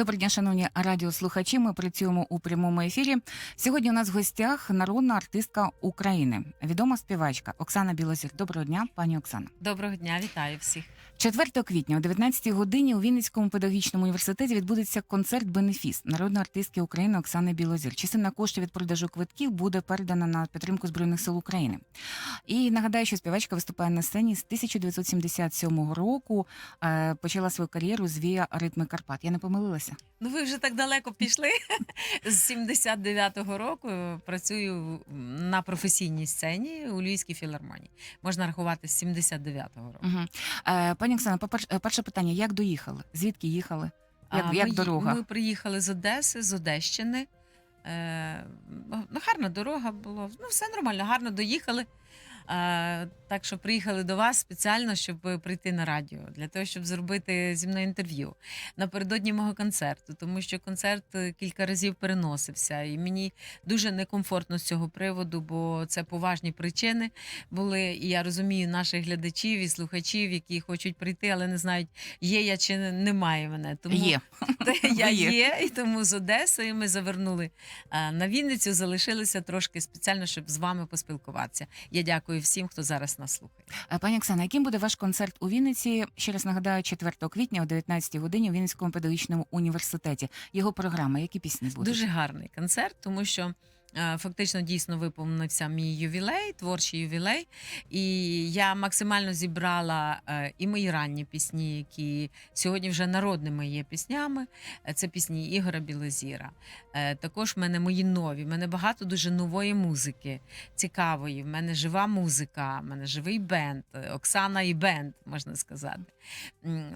Доброго дня, шановні радіослухачі. Ми працюємо у прямому ефірі. Сьогодні у нас в гостях народна артистка України, відома співачка Оксана Білозір. Доброго дня, пані Оксана. Доброго дня, вітаю всіх. 4 квітня о 19 годині у Вінницькому педагогічному університеті відбудеться концерт Бенефіс народної артистки України Оксани Білозір. Частина коштів від продажу квитків буде передана на підтримку збройних сил України. І нагадаю, що співачка виступає на сцені з 1977 року. Е, Почала свою кар'єру з Віа Ритми Карпат. Я не помилилася. Ну ви вже так далеко пішли. З 79-го року працюю на професійній сцені у Львівській філармонії. Можна рахувати з 79-го року. Угу. Пані Оксана, е, перше питання: як доїхали? Звідки їхали? Як, А як ми, дорога? Ми приїхали з Одеси, з Одещини. Е, ну, гарна дорога була. Ну, все нормально, гарно доїхали. Так що приїхали до вас спеціально, щоб прийти на радіо, для того, щоб зробити зі мною інтерв'ю напередодні мого концерту, тому що концерт е, кілька разів переносився, і мені дуже некомфортно з цього приводу, бо це поважні причини були. І я розумію наших глядачів і слухачів, які хочуть прийти, але не знають, є я чи немає мене. Тому Є. Я є. і тому з Одеси ми завернули е, на Вінницю, залишилися трошки спеціально, щоб з вами поспілкуватися. Я дякую всім, хто зараз нас слухає. Е, Пані Оксана, яким буде ваш концерт у Вінниці? Ще раз нагадаю, 4 квітня о 19 годині у Вінницькому педагогічному університеті. Його програма, які пісні будуть? Дуже гарний концерт, тому що. Е, Фактично дійсно виповнився мій ювілей, творчий ювілей, і я максимально зібрала е, і мої ранні пісні, які сьогодні вже народними є піснями. Е, Це пісні Ігора Білозіра. Також в мене мої нові. В мене багато дуже нової музики, цікавої. В мене жива музика, в мене живий бенд, Оксана і бенд, можна сказати.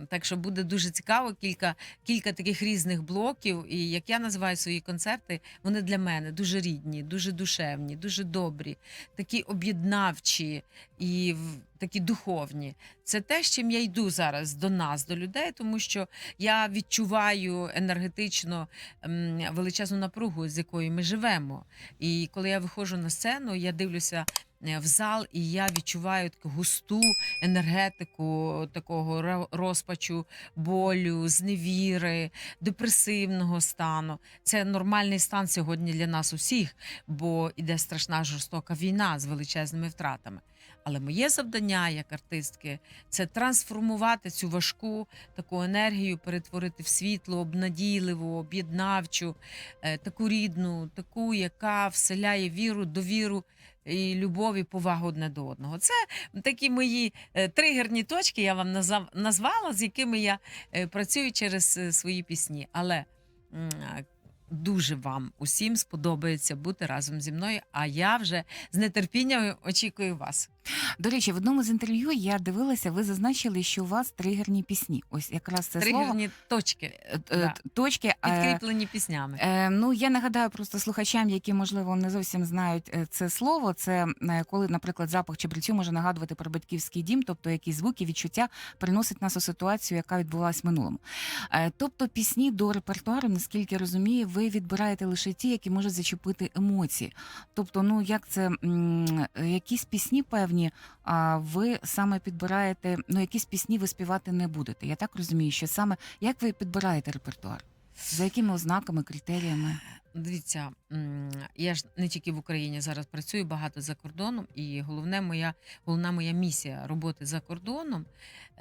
Так що буде дуже цікаво. Кілька, кілька таких різних блоків. І як я називаю свої концерти, вони для мене дуже рідні, дуже душевні, дуже добрі, такі об'єднавчі і такі духовні. Це те, з чим я йду зараз до нас, до людей, тому що я відчуваю енергетично ем, величезну напругу, з якою ми живемо. І коли я виходжу на сцену, я дивлюся. Е, В зал, і я відчуваю таку густу енергетику такого розпачу, болю, зневіри, депресивного стану. Це нормальний стан сьогодні для нас усіх, бо іде страшна жорстока війна з величезними втратами. Але моє завдання як артистки це трансформувати цю важку таку енергію, перетворити в світло, обнадійливу, об'єднавчу, е, таку рідну, таку, яка вселяє віру, довіру і любов, і повагу одне до одного. Це такі мої е, тригерні точки, я вам назвала, з якими я е, працюю через е, свої пісні. Але дуже вам усім сподобається бути разом зі мною. А я вже з нетерпінням очікую вас. До речі, в одному з інтерв'ю я дивилася, ви зазначили, що у вас тригерні пісні. Ось якраз це слово точки е, да. е, точки. е, підкріплені піснями. Ну я нагадаю просто слухачам, які можливо не зовсім знають це слово. Це коли, наприклад, запах чебрецю може нагадувати про батьківський дім, тобто якісь звуки, відчуття приносить нас у ситуацію, яка відбувалась в минулому. Тобто пісні до репертуару, наскільки я розумію, ви відбираєте лише ті, які можуть зачепити емоції. Тобто, ну як це якісь пісні певні, а ви саме підбираєте, ну якісь пісні ви співати не будете. Я так розумію, що саме як ви підбираєте репертуар? За якими ознаками, критеріями? Дивіться, я ж не тільки в Україні зараз працюю багато за кордоном, і головне моя головна моя місія роботи за кордоном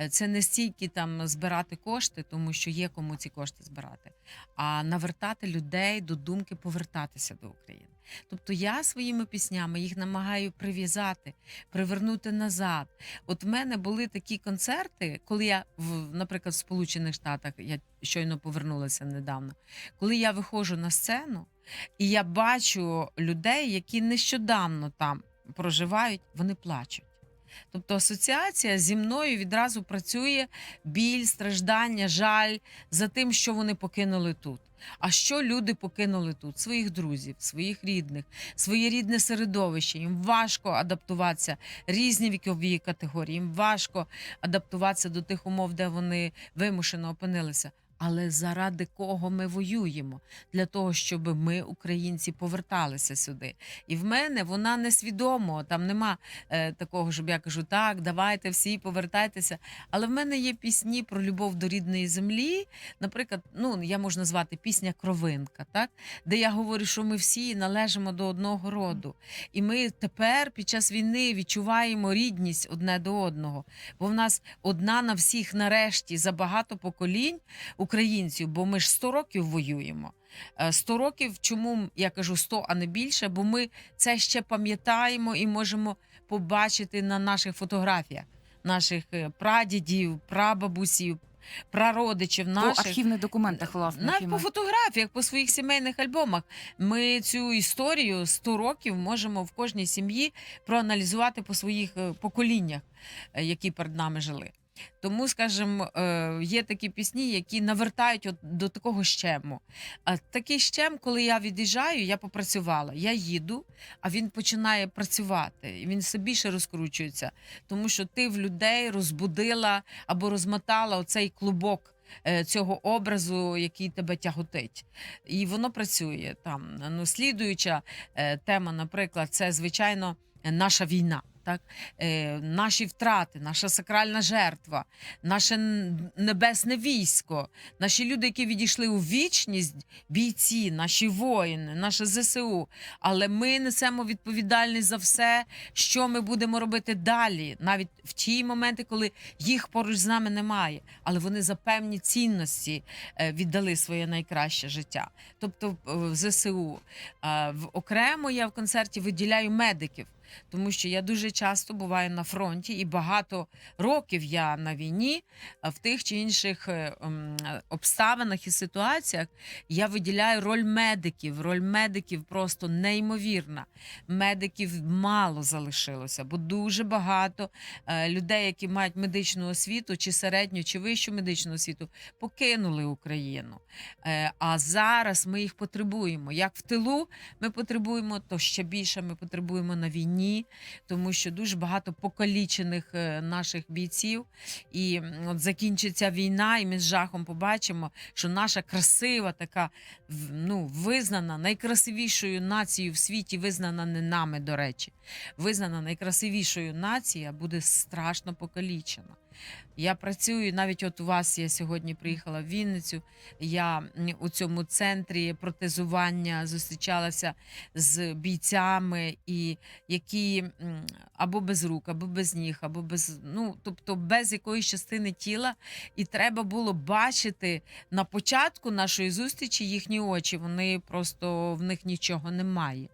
це не стільки там збирати кошти, тому що є кому ці кошти збирати, а навертати людей до думки повертатися до України. Тобто я своїми піснями їх намагаю прив'язати, привернути назад. От в мене були такі концерти, коли я наприклад, в Сполучених Штатах я щойно повернулася недавно. Коли я виходжу на сцену і я бачу людей, які нещодавно там проживають, вони плачуть. Тобто асоціація зі мною відразу працює біль, страждання, жаль за тим, що вони покинули тут. А що люди покинули тут? Своїх друзів, своїх рідних, своє рідне середовище. Їм важко адаптуватися різні вікові категорії. Їм важко адаптуватися до тих умов, де вони вимушено опинилися. Але заради кого ми воюємо? Для того, щоб ми, українці, поверталися сюди. І в мене вона несвідомо. Там нема е, такого, щоб я кажу, так, давайте всі повертайтеся. Але в мене є пісні про любов до рідної землі. Наприклад, ну я можу назвати пісня Кровинка, так де я говорю, що ми всі належимо до одного роду, і ми тепер під час війни відчуваємо рідність одне до одного. Бо в нас одна на всіх нарешті за багато поколінь українців, бо ми ж 100 років воюємо. Е, 100 років, чому я кажу 100, а не більше? Бо ми це ще пам'ятаємо і можемо побачити на наших фотографіях, наших е, прадідів, прабабусів, прародичів По наших. архівних документах, власне. Навіть по фотографіях, по своїх сімейних альбомах. Ми цю історію 100 років можемо в кожній сім'ї проаналізувати по своїх е, поколіннях, е, які перед нами жили. Тому, скажімо, е, є такі пісні, які навертають от до такого щему. А такий щем, коли я від'їжджаю, я попрацювала. Я їду, а він починає працювати. І він все більше розкручується, тому що ти в людей розбудила або розмотала оцей клубок е, цього образу, який тебе тяготить. І воно працює там. Ну, слідуюча е, тема, наприклад, це звичайно наша війна. Так, е, наші втрати, наша сакральна жертва, наше небесне військо, наші люди, які відійшли у вічність, бійці, наші воїни, наше ЗСУ. Але ми несемо відповідальність за все, що ми будемо робити далі, навіть в ті моменти, коли їх поруч з нами немає. Але вони за певні цінності е, віддали своє найкраще життя. Тобто е, в ЗСУ Е, окремо я в концерті виділяю медиків. Тому що я дуже часто буваю на фронті, і багато років я на війні в тих чи інших е, ем, обставинах і ситуаціях я виділяю роль медиків. Роль медиків просто неймовірна. Медиків мало залишилося, бо дуже багато е, людей, які мають медичну освіту, чи середню, чи вищу медичну освіту, покинули Україну. Е, А зараз ми їх потребуємо. Як в тилу ми потребуємо, то ще більше ми потребуємо на війні, тому що дуже багато покалічених е, наших бійців. І от закінчиться війна, і ми з жахом побачимо, що наша красива, така ну, визнана найкрасивішою нацією в світі, визнана не нами, до речі, визнана найкрасивішою нація буде страшно покалічена. Я працюю навіть от у вас. Я сьогодні приїхала в Вінницю. Я у цьому центрі протезування зустрічалася з бійцями, і які або без рук, або без ніг, або без ну, тобто без якоїсь частини тіла. І треба було бачити на початку нашої зустрічі їхні очі. Вони просто в них нічого немає.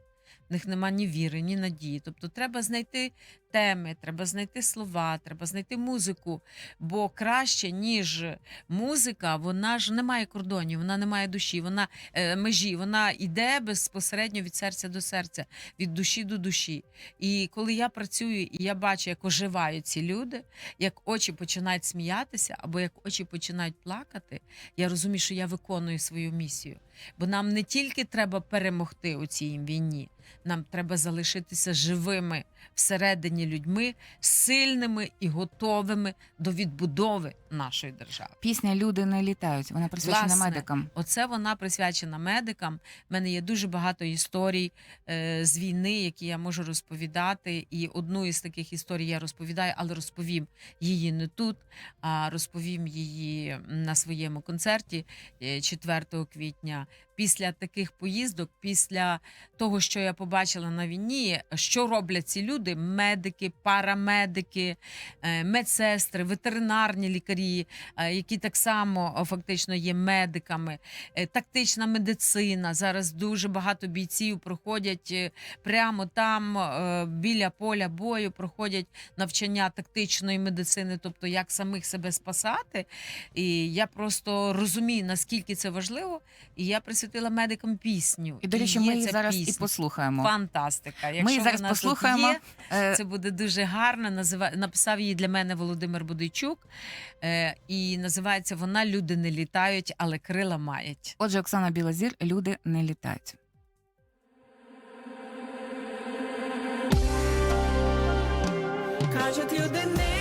В них нема ні віри, ні надії. Тобто треба знайти теми, треба знайти слова, треба знайти музику. Бо краще, ніж музика, вона ж не має кордонів, вона не має душі, вона е, межі, вона йде безпосередньо від серця до серця, від душі до душі. І коли я працюю і я бачу, як оживають ці люди, як очі починають сміятися, або як очі починають плакати, я розумію, що я виконую свою місію. Бо нам не тільки треба перемогти у цій війні, нам треба залишитися живими всередині людьми, сильними і готовими до відбудови нашої держави. Пісня Люди не літають. Вона присвячена Власне. медикам. Оце вона присвячена медикам. У мене є дуже багато історій е, з війни, які я можу розповідати. І одну із таких історій я розповідаю, але розповім її не тут, а розповім її на своєму концерті е, 4 квітня. Після таких поїздок, після того, що я побачила на війні, що роблять ці люди: медики, парамедики, е, медсестри, ветеринарні лікарі, е, які так само фактично є медиками, е, тактична медицина. Зараз дуже багато бійців проходять прямо там, біля поля бою, проходять навчання тактичної медицини, тобто як самих себе спасати. І я просто розумію, наскільки це важливо. І я присвятила медикам пісню. І, до речі, ми її зараз і послухаємо. Фантастика. Якщо Ми її зараз вона тут послухаємо. Є, Е, це буде дуже гарно. Назива... Написав її для мене Володимир Будойчук. Е, і називається вона Люди не літають, але крила мають. Отже, Оксана Білозір, люди не літають. Кажуть, люди не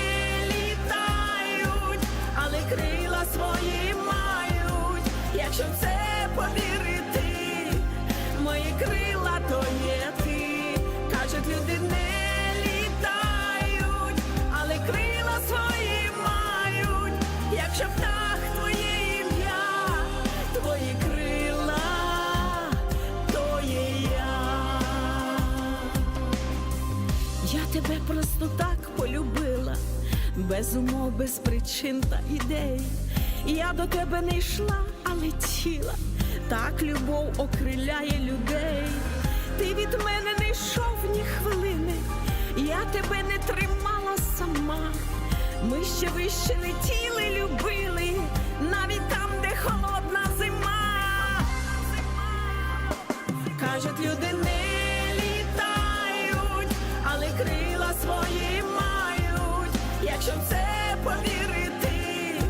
літають, але крила свої мають. якщо це тебе просто так полюбила, без умов, без причин та ідей. Я до тебе не йшла, а летіла. Так любов окриляє людей. Ти від мене не йшов ні хвилини. Я тебе не тримала сама. Ми ще вище летіли, любили, навіть там, де холодна зима. Кажуть, люди не літають, але крила свої мають. Якщо в це повірити,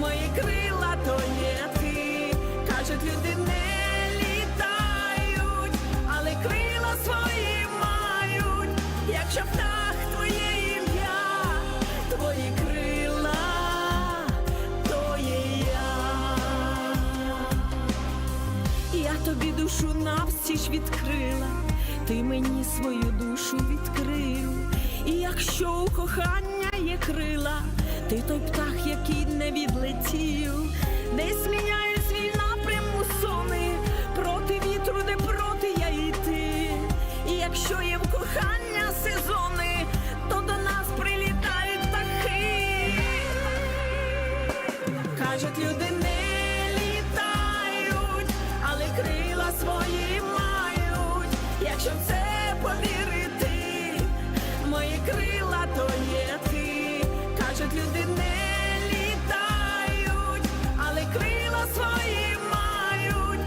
мої крила то є ти. Кажуть, люди не літають, але крила свої мають. Якщо птах твоє ім'я, твої крила, то є я. Я тобі душу навстіж відкрила, ти мені свою душу відкрив. І якщо у кохання є крила, ти той птах, який не відлетів, десь міняє свій напрям сони, проти вітру, де Якщо в повірити, мої крила то. Кажуть, люди не літають, але крила свої мають.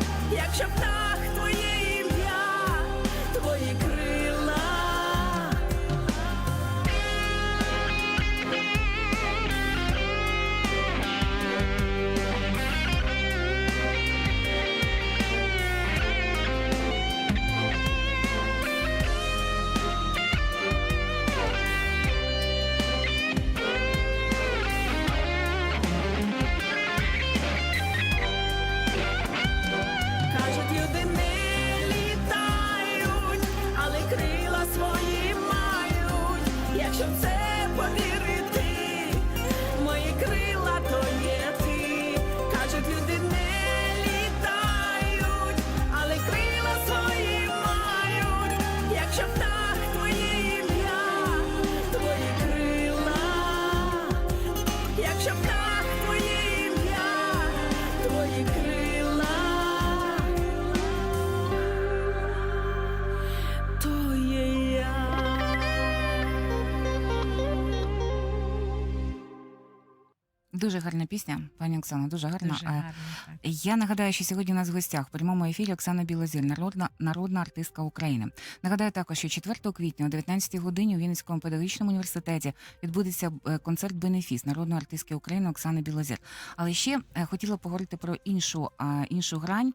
Дуже гарна пісня, пані Оксана, дуже гарна. Дуже Е, гарно. Так. Я нагадаю, що сьогодні у нас в гостях в прямому ефірі Оксана Білозір, народна народна артистка України. Нагадаю також, що 4 квітня о 19 годині у Вінницькому педагогічному університеті відбудеться е, концерт Бенефіс народної артистки України Оксани Білозір. Але ще е, хотіла поговорити про іншу іншу грань.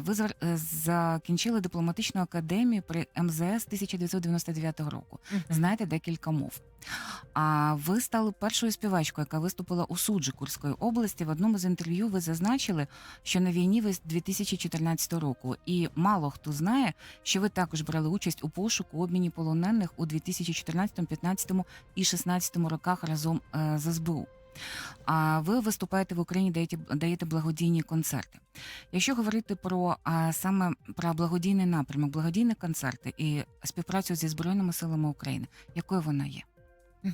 Ви закінчили дипломатичну академію при МЗС 1999 року. Знаєте декілька мов. А ви стали першою співачкою, яка виступила у суджі Курської області. В одному з інтерв'ю ви зазначили, що на війні ви з 2014 року, і мало хто знає, що ви також брали участь у пошуку обміні полонених у 2014, 15 і 16 роках разом е, з СБУ. А ви виступаєте в Україні, даєте, даєте благодійні концерти. Якщо говорити про а, саме про благодійний напрямок, благодійні концерти і співпрацю зі збройними силами України, якою вона є?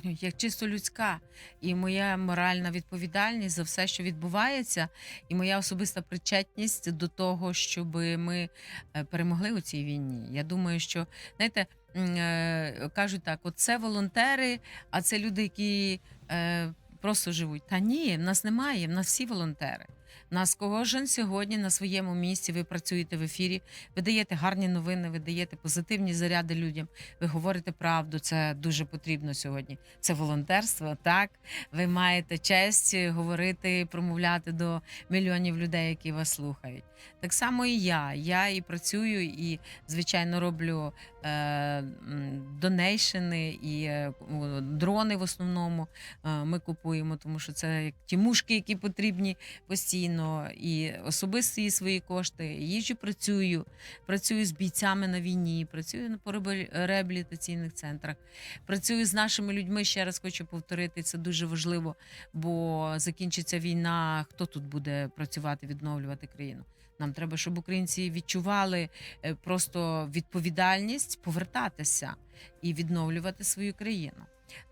Як чисто людська, і моя моральна відповідальність за все, що відбувається, і моя особиста причетність до того, щоб ми е, перемогли у цій війні. Я думаю, що знаєте, е, кажуть так: от це волонтери, а це люди, які е, просто живуть. Та ні, в нас немає, в нас всі волонтери. Нас кожен сьогодні на своєму місці. Ви працюєте в ефірі, ви даєте гарні новини, ви даєте позитивні заряди людям. Ви говорите правду. Це дуже потрібно сьогодні. Це волонтерство. Так ви маєте честь говорити, промовляти до мільйонів людей, які вас слухають. Так само і я. Я і працюю, і звичайно роблю е, м, донейшени і е, дрони в основному е, ми купуємо, тому що це як ті мушки, які потрібні постійно, і особисті свої кошти. Їжджу, працюю, працюю з бійцями на війні, працюю на реабілітаційних центрах, працюю з нашими людьми. Ще раз хочу повторити, це дуже важливо, бо закінчиться війна. Хто тут буде працювати, відновлювати країну? Нам треба, щоб українці відчували е, просто відповідальність повертатися і відновлювати свою країну.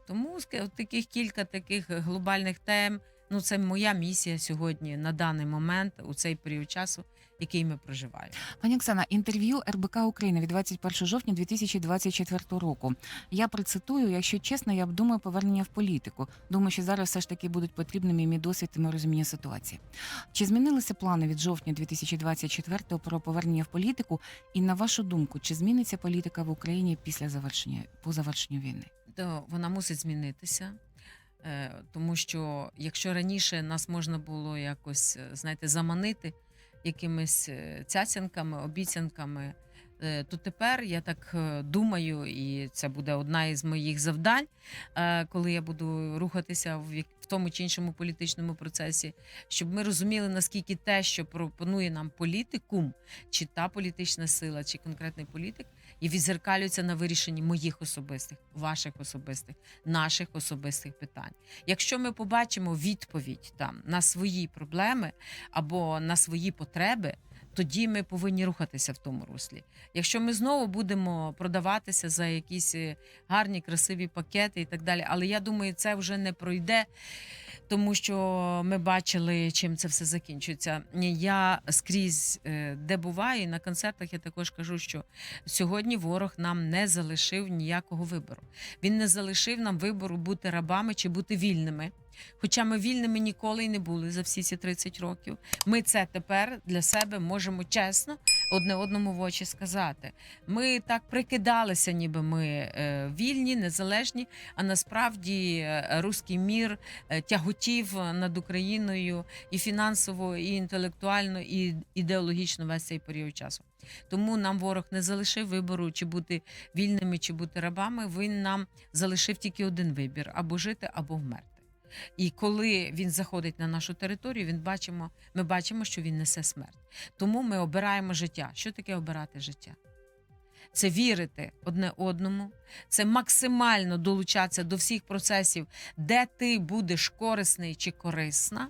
Тому таких кілька таких глобальних тем. Ну, це моя місія сьогодні на даний момент у цей період часу, який ми проживаємо. Пані Оксана, інтерв'ю РБК України від 21 жовтня 2024 року. Я процитую, якщо чесно, я обдумаю повернення в політику. Думаю, що зараз все ж таки будуть потрібними мій досвід і моє розуміння ситуації. Чи змінилися плани від жовтня 2024 про повернення в політику? І на вашу думку, чи зміниться політика в Україні після завершення по завершенню війни? то вона мусить змінитися. Е, Тому що якщо раніше нас можна було якось, е, знаєте, заманити якимись е, цяцянками, обіцянками, то тепер я так думаю, і це буде одна із моїх завдань, коли я буду рухатися в тому чи іншому політичному процесі, щоб ми розуміли, наскільки те, що пропонує нам політикум, чи та політична сила, чи конкретний політик, і відзеркалюється на вирішенні моїх особистих, ваших особистих, наших особистих питань. Якщо ми побачимо відповідь там на свої проблеми або на свої потреби. Тоді ми повинні рухатися в тому руслі. Якщо ми знову будемо продаватися за якісь е, гарні, красиві пакети і так далі, але я думаю, це вже не пройде, тому що ми бачили, чим це все закінчується. Я скрізь, е, де буваю, на концертах я також кажу, що сьогодні ворог нам не залишив ніякого вибору. Він не залишив нам вибору бути рабами чи бути вільними. Хоча ми вільними ніколи й не були за всі ці 30 років. Ми це тепер для себе можемо чесно одне одному в очі сказати. Ми так прикидалися, ніби ми е, вільні, незалежні, а насправді е, руський мір е, тяготів над Україною і фінансово, і інтелектуально, і ідеологічно весь цей період часу. Тому нам ворог не залишив вибору, чи бути вільними, чи бути рабами. Він нам залишив тільки один вибір: або жити, або вмерти. І коли він заходить на нашу територію, він бачимо, ми бачимо, що він несе смерть. Тому ми обираємо життя. Що таке обирати життя? Це вірити одне одному, це максимально долучатися до всіх процесів, де ти будеш корисний чи корисна,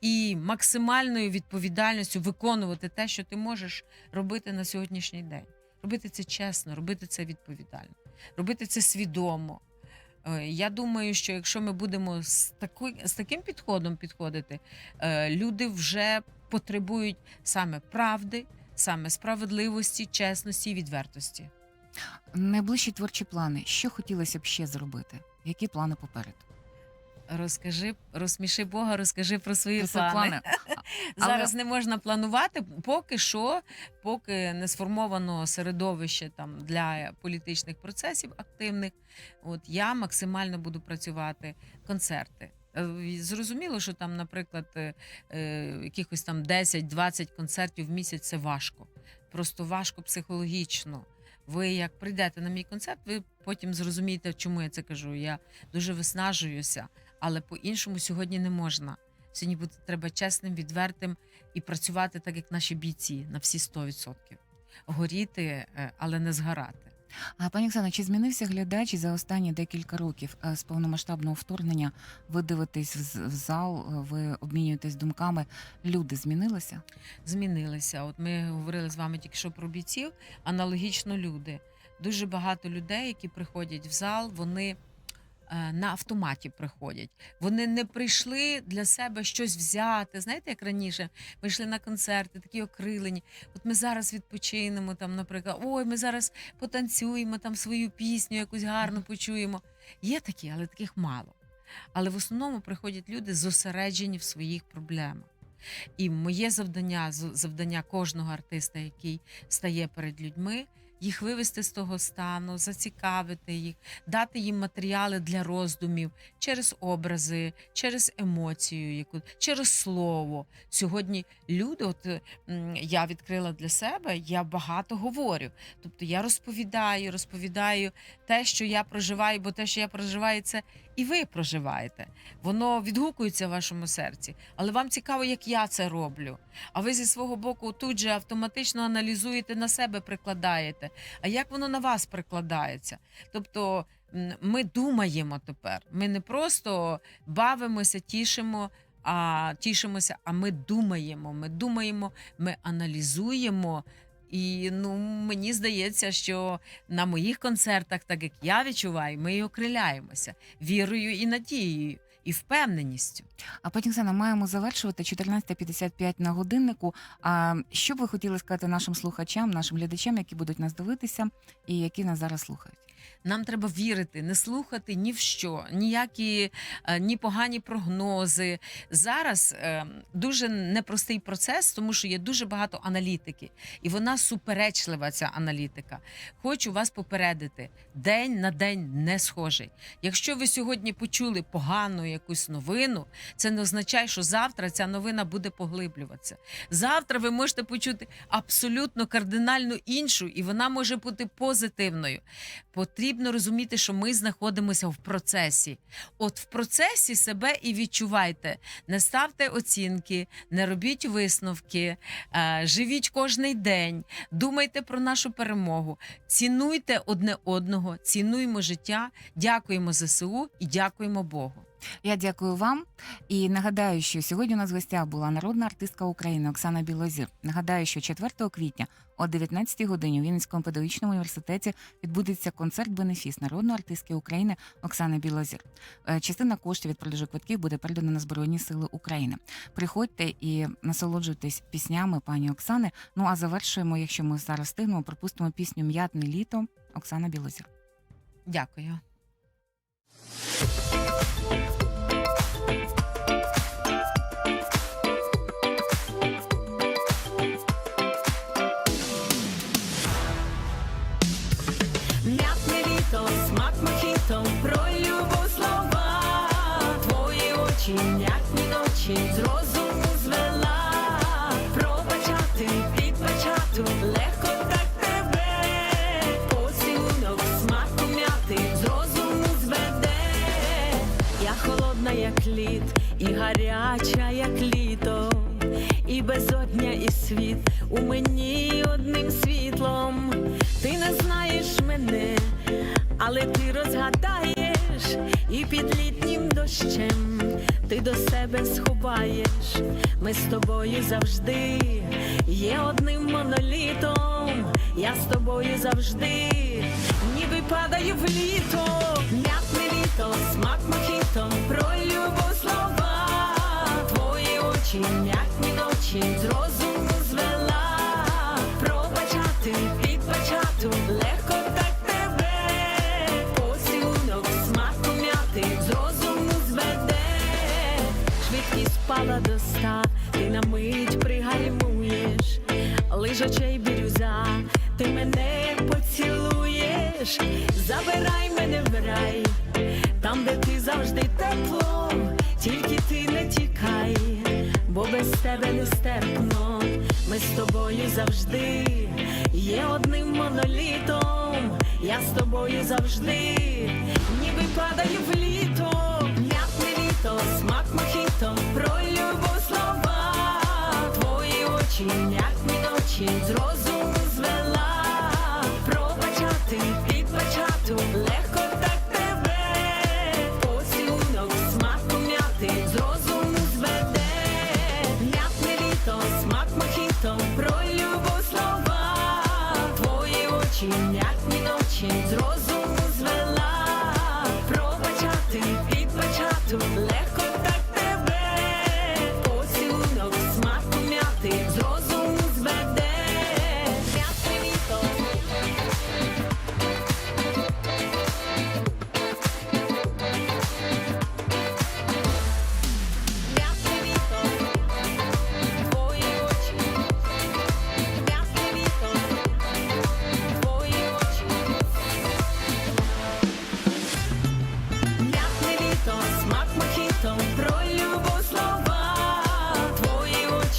і максимальною відповідальністю виконувати те, що ти можеш робити на сьогоднішній день. Робити це чесно, робити це відповідально, робити це свідомо. Е, Я думаю, що якщо ми будемо з, такою, з таким підходом підходити, е, люди вже потребують саме правди, саме справедливості, чесності і відвертості. Найближчі творчі плани. Що хотілося б ще зробити? Які плани попереду? Розкажи, розсміши Бога, розкажи про свої Про плани. плани. Зараз не можна планувати, поки що, поки не сформовано середовище там для політичних процесів активних. От я максимально буду працювати концерти. Е, Зрозуміло, що там, наприклад, е, е, якихось там 10-20 концертів в місяць це важко. Просто важко психологічно. Ви як прийдете на мій концерт, ви потім зрозумієте, чому я це кажу. Я дуже виснажуюся, але по-іншому сьогодні не можна. Сьогодні бути треба чесним, відвертим і працювати так, як наші бійці, на всі 100%. Горіти, е, але не згорати. А пані Оксана, чи змінився глядач за останні декілька років е, з повномасштабного вторгнення? Ви дивитесь в зал, е, ви обмінюєтесь думками. Люди змінилися? Змінилися. От ми говорили з вами тільки що про бійців, аналогічно люди. Дуже багато людей, які приходять в зал, вони на автоматі приходять. Вони не прийшли для себе щось взяти. Знаєте, як раніше ми йшли на концерти, такі окрилені. От ми зараз відпочинемо там, наприклад, ой, ми зараз потанцюємо там свою пісню, якусь гарно почуємо. Є такі, але таких мало. Але в основному приходять люди зосереджені в своїх проблемах. І моє завдання, завдання кожного артиста, який стає перед людьми, їх вивести з того стану, зацікавити їх, дати їм матеріали для роздумів через образи, через емоцію, яку через слово. Сьогодні люди, от я відкрила для себе, я багато говорю. Тобто я розповідаю, розповідаю те, що я проживаю, бо те, що я проживаю, це і ви проживаєте. Воно відгукується в вашому серці, але вам цікаво, як я це роблю. А ви зі свого боку тут же автоматично аналізуєте на себе, прикладаєте. А як воно на вас прикладається? Тобто ми думаємо тепер. Ми не просто бавимося, тішимо. А тішимося, а ми думаємо. Ми думаємо, ми аналізуємо. І ну мені здається, що на моїх концертах, так як я відчуваю, ми окриляємося вірою і надією, і впевненістю. А потім Оксана, маємо завершувати 14.55 на годиннику. А що б ви хотіли сказати нашим слухачам, нашим глядачам, які будуть нас дивитися і які нас зараз слухають? Нам треба вірити, не слухати ні в що, ніякі е, ні погані прогнози. Зараз е, дуже непростий процес, тому що є дуже багато аналітики, і вона суперечлива. Ця аналітика. Хочу вас попередити: день на день не схожий. Якщо ви сьогодні почули погану якусь новину, це не означає, що завтра ця новина буде поглиблюватися. Завтра ви можете почути абсолютно кардинально іншу, і вона може бути позитивною. Потрібно розуміти, що ми знаходимося в процесі. От в процесі себе і відчувайте. Не ставте оцінки, не робіть висновки, е, живіть кожний день, думайте про нашу перемогу, цінуйте одне одного, цінуємо життя, дякуємо ЗСУ і дякуємо Богу. Я дякую вам і нагадаю, що сьогодні у нас в гостях була народна артистка України Оксана Білозір. Нагадаю, що 4 квітня о 19 годині у Вінницькому педагогічному університеті відбудеться концерт Бенефіс народної артистки України Оксани Білозір. Е, Частина коштів від продажу квитків буде передана на Збройні Сили України. Приходьте і насолоджуйтесь піснями пані Оксани. Ну а завершуємо, якщо ми зараз встигнемо, пропустимо пісню М'ятне літо Оксана Білозір. Дякую. М'ятне літо, смак мохіто, про любов слова, твої очі, м'ятні ночі, з гаряча, як літо, і безодня, і світ у мені одним світлом. Ти не знаєш мене, але ти розгадаєш, і під літнім дощем ти до себе сховаєш. Ми з тобою завжди є одним монолітом. Я з тобою завжди, ніби падаю в літо, м'ятне літо, смак мохіто, про любов слова, твої очі, м'ятні ночі, з розуму звела, пробачати, підбачати, легко так тебе, поцілунок, смак м'яти, з зведе, швидкість спала до ста, ти на мить пригальмуєш, лиш очей бірюза, ти мене поцілуєш, забирай мене в рай, там, де ти завжди тепло, тільки ти не тікай, бо без тебе нестерпно, ми з тобою завжди є одним монолітом, я з тобою завжди, ніби падаю в літо, м'ятне літо, смак мохіто, про любов слова, твої очі, м'ятні ночі,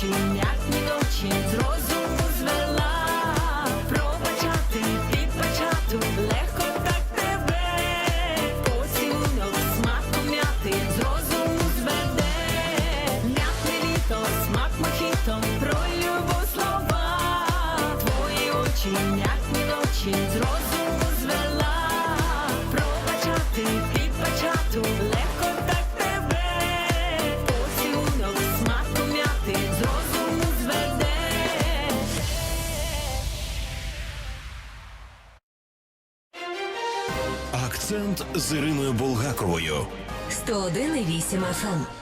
очі, як мій очі зрозуміли. Булгаковою. 101,8 FM.